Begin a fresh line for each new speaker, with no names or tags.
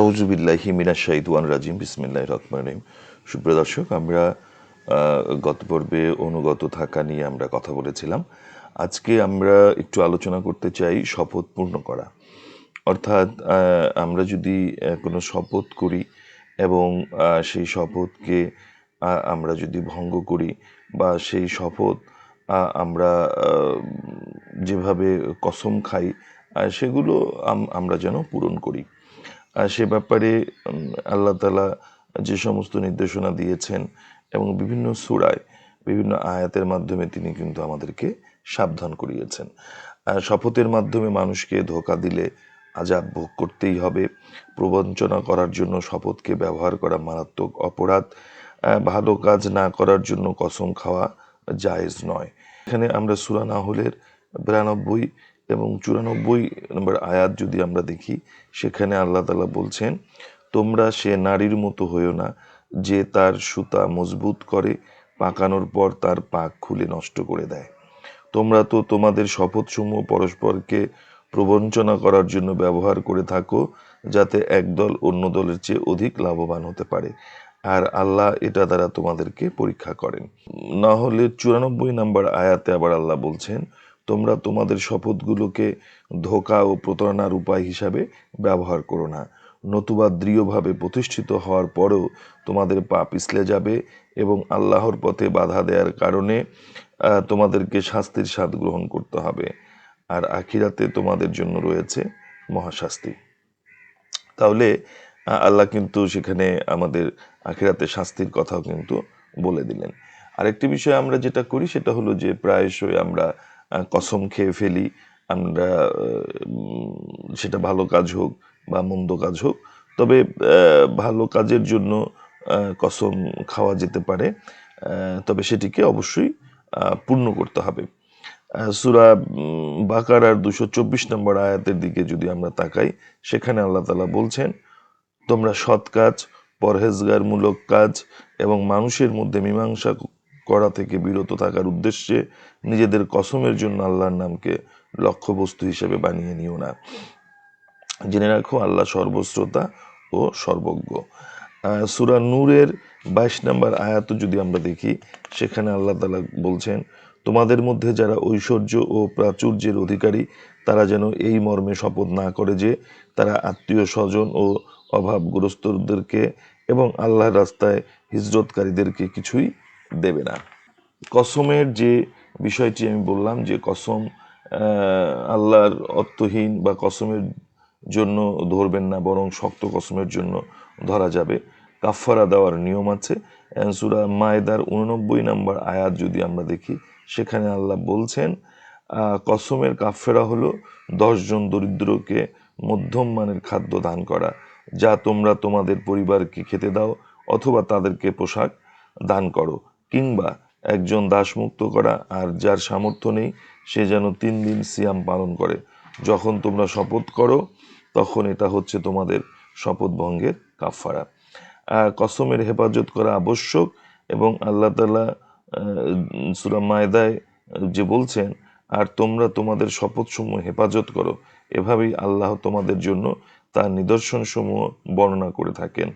আউজুবিল্লাহি মিনা শাহিদুয়ান রাজিম বিসমিল্লাহ রহমান রহিম। সুপ্রিয় দর্শক, আমরা গত পর্বে অনুগত থাকা নিয়ে আমরা কথা বলেছিলাম। আজকে আমরা একটু আলোচনা করতে চাই শপথ পূর্ণ করা। অর্থাৎ আমরা যদি কোনো শপথ করি এবং সেই শপথকে আমরা যদি ভঙ্গ করি বা সেই শপথ আমরা যেভাবে কসম খাই সেগুলো আমরা যেন পূরণ করি। সে ব্যাপারে আল্লাহ তালা যে সমস্ত নির্দেশনা দিয়েছেন এবং বিভিন্ন সুরায়, বিভিন্ন আয়াতের মাধ্যমে তিনি কিন্তু আমাদেরকে সাবধান করিয়েছেন। শপথের মাধ্যমে মানুষকে ধোকা দিলে আজাব ভোগ করতেই হবে। প্রবঞ্চনা করার জন্য শপথকে ব্যবহার করা মারাত্মক অপরাধ। ভালো কাজ না করার জন্য কসম খাওয়া জায়েজ নয়। এখানে আমরা সুরা নাহলের বিরানব্বই এবং চুরানব্বই নম্বর আয়াত যদি আমরা দেখি, সেখানে আল্লাহ তালা বলছেন, তোমরা সে নারীর মতো হইও না যে তার সুতা মজবুত করে পাকানোর পর তার পাক খুলে নষ্ট করে দেয়। তোমরা তো তোমাদের শপথসমূহ পরস্পরকে প্রবঞ্চনা করার জন্য ব্যবহার করে থাকো, যাতে একদল অন্য দলের চেয়ে অধিক লাভবান হতে পারে। আর আল্লাহ এটা দ্বারা তোমাদেরকে পরীক্ষা করেন। না হলে চুরানব্বই নাম্বার আয়াতে আবার আল্লাহ বলছেন তোমরা তোমাদের শপথগুলোকে ধোকা ও প্রতারণার উপায় হিসাবে ব্যবহার করো না। নতুবা দৃঢ়ভাবে প্রতিষ্ঠিত হওয়ার পরেও তোমাদের পা পিছলে যাবে এবং আল্লাহর পথে বাধা দেওয়ার কারণে তোমাদেরকে শাস্তির স্বাদ গ্রহণ করতে হবে। আর আখিরাতে তোমাদের জন্য রয়েছে মহাশাস্তি। তাহলে আল্লাহ কিন্তু সেখানে আমাদের আখিরাতে শাস্তির কথাও কিন্তু বলে দিলেন। আরেকটি বিষয় আমরা যেটা করি সেটা হলো যে, প্রায়শই আমরা কসম খেয়ে ফেলি, আমরা সেটা ভালো কাজ হোক বা মন্দ কাজ হোক, তবে ভালো কাজের জন্য কসম খাওয়া যেতে পারে তবে সেটিকে অবশ্যই পূর্ণ করতে হবে। সুরা বাকারার দুশো চব্বিশ নম্বর আয়াতের দিকে যদি আমরা তাকাই, সেখানে আল্লাহ তালা বলছেন, তোমরা সৎ কাজ, পরহেজগারমূলক কাজ এবং মানুষের মধ্যে মীমাংসা করা থেকে বিরত থাকার উদ্দেশ্যে নিজেদের কসমের জন্য আল্লাহর নামকে লক্ষ্যবস্তু হিসেবে বানিয়ে নিও না। জেনে রাখো, আল্লাহ সর্বশ্রোতা ও সর্বজ্ঞ। সূরা নূরের বাইশ নম্বর আয়াত যদি আমরা দেখি, সেখানে আল্লাহ তালা বলছেন, তোমাদের মধ্যে যারা ঐশ্বর্য ও প্রাচুর্যের অধিকারী, তারা যেন এই মর্মে শপথ না করে যে তারা আত্মীয় স্বজন ও অভাবগ্রস্তদেরকে এবং আল্লাহর রাস্তায় হিজরতকারীদেরকে কিছুই দেবে না। কসমের যে বিষয়টি আমি বললাম যে কসম আল্লাহর অর্থহীন বা কসমের জন্য ধরবেন না, বরং শক্ত কসমের জন্য ধরা যাবে। কাফারা দেওয়ার নিয়ম আছে। সুরা মায়দার উননব্বই নম্বর আয়াত যদি আমরা দেখি, সেখানে আল্লাহ বলছেন কসমের কাফেরা হলো দশজন দরিদ্রকে মধ্যম মানের খাদ্য দান করা, যা তোমরা তোমাদের পরিবারকে খেতে দাও অথবা তাদেরকে পোশাক দান করো। কিংবা একজন দাসমুক্ত করা আর যার সামর্থ্য নেই, সে যেন তিন দিন সিয়াম পালন করে। যখন তোমরা শপথ করো, তখন এটা হচ্ছে তোমাদের শপথ ভঙ্গের কাফারা কসমের হেফাজত করা আবশ্যক এবং আল্লাহ তালা সুরা মায়দায় যে বলছেন, আর তোমরা তোমাদের শপথসমূহ হেফাজত করো। এভাবেই আল্লাহ তোমাদের জন্য তার নিদর্শনসমূহ বর্ণনা করে থাকেন।